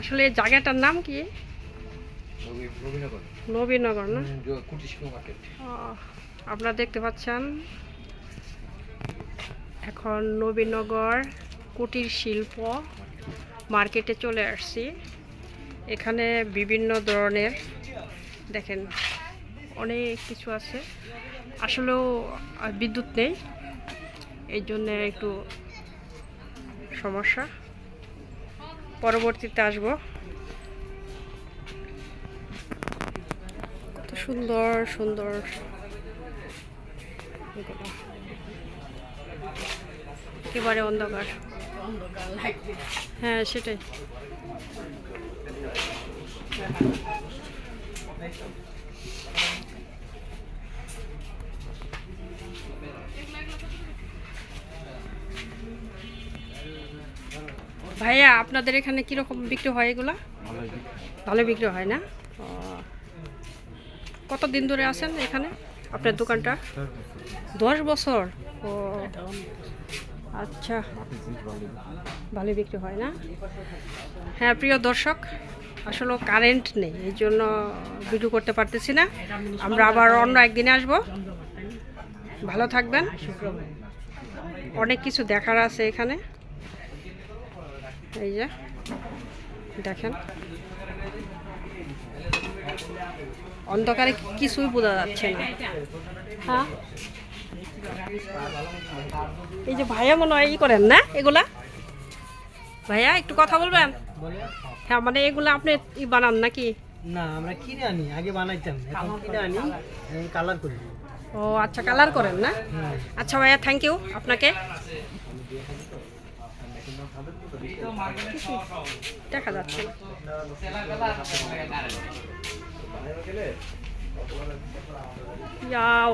আসলে জায়গাটার নাম কি? নবীনগর না? আপনারা দেখতে পাচ্ছেন এখন নবীনগর কুটির শিল্প মার্কেটে চলে আসছি। এখানে বিভিন্ন ধরনের দেখেন অনেক কিছু আছে। আসলেও বিদ্যুৎ নেই এই জন্যে একটু সমস্যা। পরবর্তীতে আসব। কত সুন্দর সুন্দর। একেবারে অন্ধকার। হ্যাঁ সেটাই। ভাইয়া, আপনাদের এখানে কীরকম বিক্রি হয় এগুলা? ভালো বিক্রি হয় না? ও। কতদিন ধরে আছেন এখানে, আপনার দোকানটা? দশ বছর? ও। আচ্ছা। ভালো বিক্রি হয় না? হ্যাঁ প্রিয় দর্শক, আসলে কারেন্ট নেই, এই জন্য ভিডিও করতে পারতেছি না। আমরা আবার অন্য একদিনে আসব। ভালো থাকবেন। অনেক কিছু দেখার আছে এখানে। এই যে দেখেন। অন্ধকারে কিছুই বোঝা যাচ্ছে না। হ্যাঁ? এই যে ভাইয়া মনে হয় ই করেন না এগুলা? ভাইয়া একটু কথা বলবেন? হ্যাঁ মানে এগুলা আপনি ই বানান নাকি? না আমরা কিনে আনি আগে বানাইতাম এখন কিনে আনি কালার করি। ও আচ্ছা কালার করেন না? আচ্ছা ভাইয়া থ্যাংক ইউ আপনাকে। দেখা যাচ্ছে।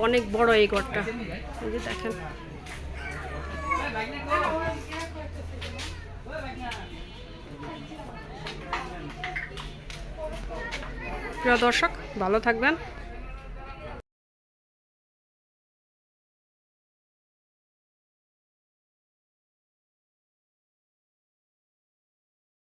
অনেক বড় এই ঘরটা। দেখেন। প্রিয় দর্শক ভালো থাকবেন।